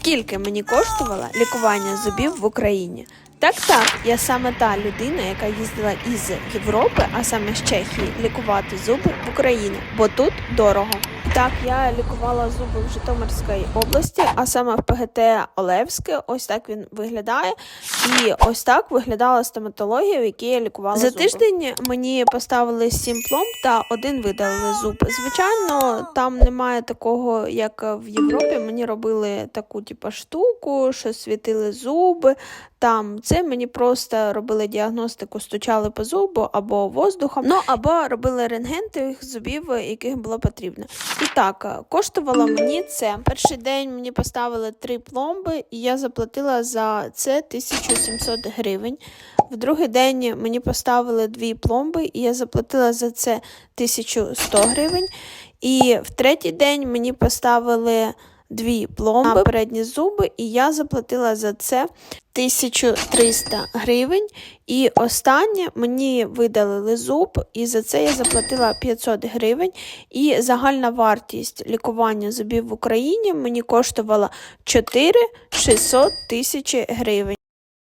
Скільки мені коштувало лікування зубів в Україні? Так, так, я саме та людина, яка їздила із Європи, а саме з Чехії, лікувати зуби в Україні, бо тут дорого. Так, я лікувала зуби в Житомирській області, а саме в ПГТ Олевське. Ось так він виглядає. І ось так виглядала стоматологія, в якій я лікувала За зуби. тиждень мені поставили сім пломб та один видалили зуб. Звичайно, там немає такого, як в Європі. Мені робили таку типу, штуку, що світили зуби. Там це мені просто робили діагностику, стучали по зубу або воздухом, ну або робили рентген тих зубів, яких було потрібно. І так, коштувало мені це. Перший день мені поставили три пломби, і я заплатила за це 1700 гривень. В другий день мені поставили дві пломби, і я заплатила за це 1100 гривень. І в третій день мені поставили дві пломби на передні зуби, і я заплатила за це 1300 гривень. І останнє мені видалили зуб, і за це я заплатила 500 гривень. І загальна вартість лікування зубів в Україні мені коштувала 4 600 тисячі гривень.